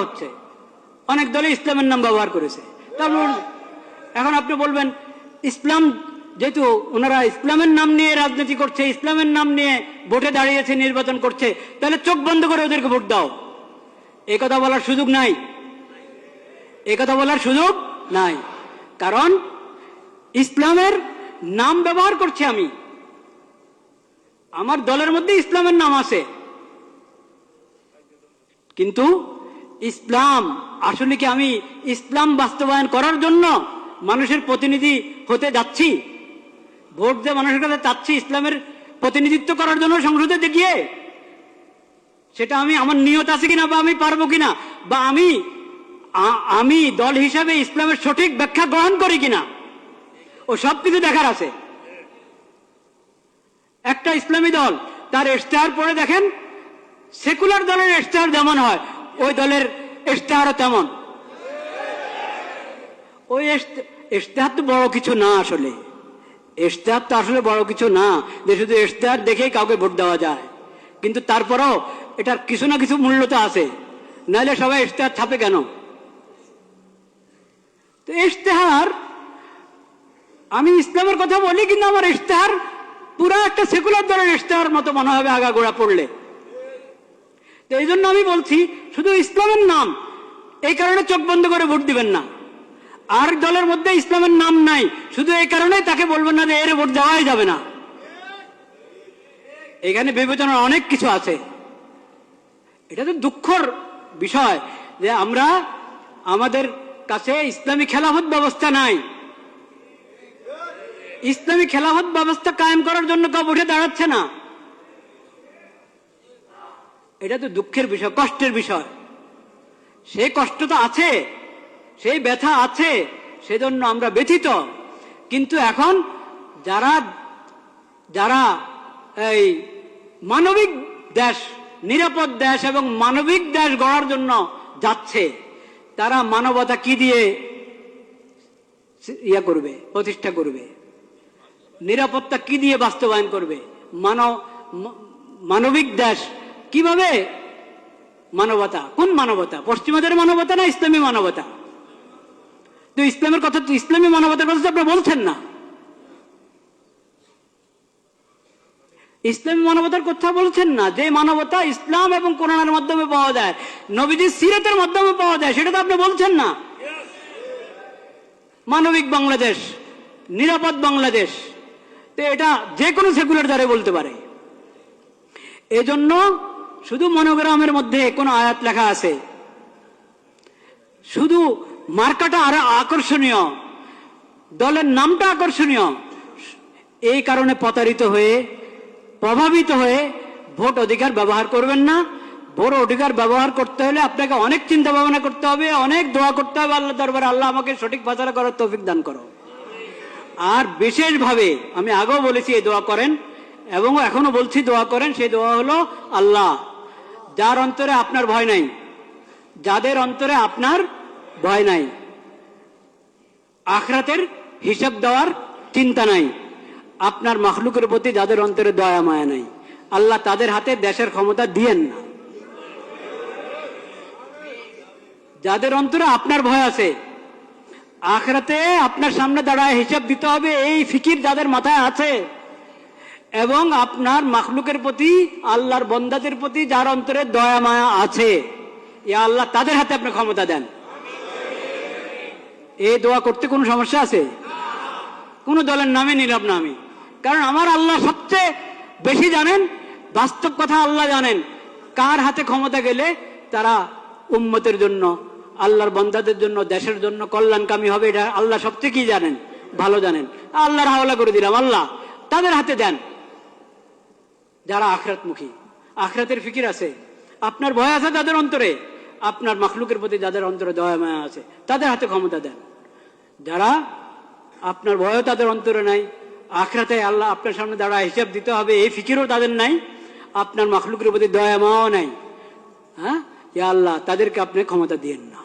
হচ্ছে। অনেক দলে ইসলামের নাম ব্যবহার করেছে। তারপর এখন আপনি বলবেন, ইসলাম যেহেতু ওনারা ইসলামের নাম নিয়ে রাজনীতি করছে, ইসলামের নাম নিয়ে ভোটে দাঁড়িয়েছে, নির্বাচন করছে, তাহলে চোখ বন্ধ করে ওদেরকে ভোট দাও। এই কথা বলার সুযোগ নাই। এই কথা বলার সুযোগ নাই। কারণ ইসলামের নাম ব্যবহার করছি আমি। আমার দলের মধ্যে ইসলামের নাম আছে। কিন্তু ইসলাম, আসলে কি আমি ইসলাম বাস্তবায়ন করার জন্য মানুষের প্রতিনিধি হতে যাচ্ছি? ভোট দিয়ে মানুষের কাছে চাচ্ছি ইসলামের প্রতিনিধিত্ব করার জন্য সংসদে গিয়ে সেটা আমি, আমার নিয়ত আছে কিনা বা আমি পারব কিনা বা আমি আমি দল হিসাবে ইসলামের সঠিক ব্যাখ্যা গ্রহণ করি কিনা? ও সব কিছু দেখার আছে। একটা ইসলামী দল, তার ইশতেহার পরে দেখেন, সেকুলার দলের ইশতেহার যেমন হয়, ওই দলের ইশতেহারও তেমন। ওই ইশতে- ইশতেহার তো বড় কিছু না আসলে। ইশতেহার তো আসলে বড় কিছু না, যে শুধু ইশতেহার দেখেই কাউকে ভোট দেওয়া যায়। কিন্তু তারপরেও এটার কিছু না কিছু মূল্য তো আছে। নাহলে সবাই ইশতেহার ছাপে কেন? তো ইশতেহার, আমি ইসলামের কথা বলি, কিন্তু আমার ইশতেহার পুরো একটা সেকুলার দলের ইশতেহার মতো মনে হবে আগা গোড়া পড়লে। তো এই জন্য আমি বলছি শুধু ইসলামের নাম। এই কারণে চোখ বন্ধ করে ভোট দিবেন না। আর দলের মধ্যে ইসলামের নাম নাই। শুধু এই কারণে তাকে বলবেন না যে এর ভোট দেওয়াই যাবে না। এখানে বিবেচনার অনেক কিছু আছে। এটা তো দুঃখর বিষয় যে আমরা আমাদের কাছে ইসলামী খেলাফত ব্যবস্থা নাই। ইসলামী খেলাফত ব্যবস্থা কায়েম করার জন্য কেউ উঠে দাঁড়াচ্ছে না। এটা তো দুঃখের বিষয়, কষ্টের বিষয়। সে কষ্ট তো আছে, সেই ব্যথা আছে, সেজন্য আমরা ব্যথিত। কিন্তু এখন যারা যারা এই মানবিক দেশ, নিরাপদ দেশ এবং মানবিক দেশ গড়ার জন্য যাচ্ছে, তারা মানবতা কি দিয়ে ইয়া করবে, প্রতিষ্ঠা করবে? নিরাপত্তা কি দিয়ে বাস্তবায়ন করবে? মানব, মানবিক দেশ কীভাবে? মানবতা। কোন মানবতা? পশ্চিমাদের মানবতা না ইসলামী মানবতা? তো ইসলামের কথা ইসলামী মানবতার কথা আপনি বলছেন না। ইসলামী মানবতার কথা বলছেন না। যে মানবতা ইসলাম এবং কোরআনের মাধ্যমে পাওয়া যায় নবীজির সিরতের মাধ্যমে পাওয়া যায়, সেটা তো আপনি বলছেন না। মানবিক বাংলাদেশ, নিরাপদ বাংলাদেশ, তো এটা যে কোনো সেকুলার দ্বারে বলতে পারে। এজন্য শুধু মনোগ্রামের মধ্যে কোনো আয়াত লেখা আছে। শুধু মার্কাটা আরও আকর্ষণীয়, দলের নামটা আকর্ষণীয়। এই কারণে প্রতারিত হয়ে, প্রভাবিত হয়ে ভোট অধিকার ব্যবহার করবেন না। ভোট অধিকার ব্যবহার করতে হলে আপনাকে অনেক চিন্তা ভাবনা করতে হবে, অনেক দোয়া করতে হবে আল্লাহ দরবারে। আল্লাহ আমাকে সঠিক ফাঁসারা করার তৌফিক দান করো। আর বিশেষভাবে আমি আগেও বলেছি, এই দোয়া করেন এবং এখনও বলছি, দোয়া করেন। সেই দোয়া হলো আল্লাহ। যার অন্তরে আপনার ভয় নাই, যাদের অন্তরে আপনার ভয় নাই, আখরাতের হিসাব দেওয়ার চিন্তা নাই, আপনার মখলুকের প্রতি যাদের অন্তরে দয়া মায়া নাই, আল্লাহ তাদের হাতে দেশের ক্ষমতা দিয়েন না। যাদের অন্তরে আপনার ভয় আছে, আখরাতে আপনার সামনে দাঁড়ায় হিসাব দিতে হবে, এই ফিকির যাদের মাথায় আছে এবং আপনার মাখলুকের প্রতি, আল্লাহর বন্দাদের প্রতি যার অন্তরে দয়া, মায়া আছে এ আল্লাহ তাদের হাতে আপনি ক্ষমতা দেন। এই দোয়া করতে কোনো সমস্যা আছে? কোন দলের নামে নিলাম না আমি। কারণ আমার আল্লাহ সবচেয়ে বেশি জানেন, বাস্তব কথা আল্লাহ জানেন, কার হাতে ক্ষমতা গেলে তারা উম্মতের জন্য, আল্লাহর বন্দাদের জন্য, দেশের জন্য কল্যাণকামী হবে, এটা আল্লাহ সবচেয়ে কি জানেন? ভালো জানেন। আল্লাহর হাওলা করে দিলাম, আল্লাহ তাদের হাতে দেন। যারা আখরাতমুখী। আখরাতের ফিকির আছে। আপনার ভয় আছে তাদের অন্তরে। আপনার মাখলুকের প্রতি যাদের অন্তরে দয়া মায়া আছে, তাদের হাতে ক্ষমতা দেন। যারা আপনার ভয়ও তাদের অন্তরে নাই, আখরাতে আল্লাহ আপনার সামনে দাঁড়া হিসাব দিতে হবে, এই ফিকিরও তাদের নাই, আপনার মাখলুকের প্রতি দয়া মাও নাই। হ্যাঁ? ইয়া আল্লাহ, তাদেরকে আপনি ক্ষমতা দিয়েন না।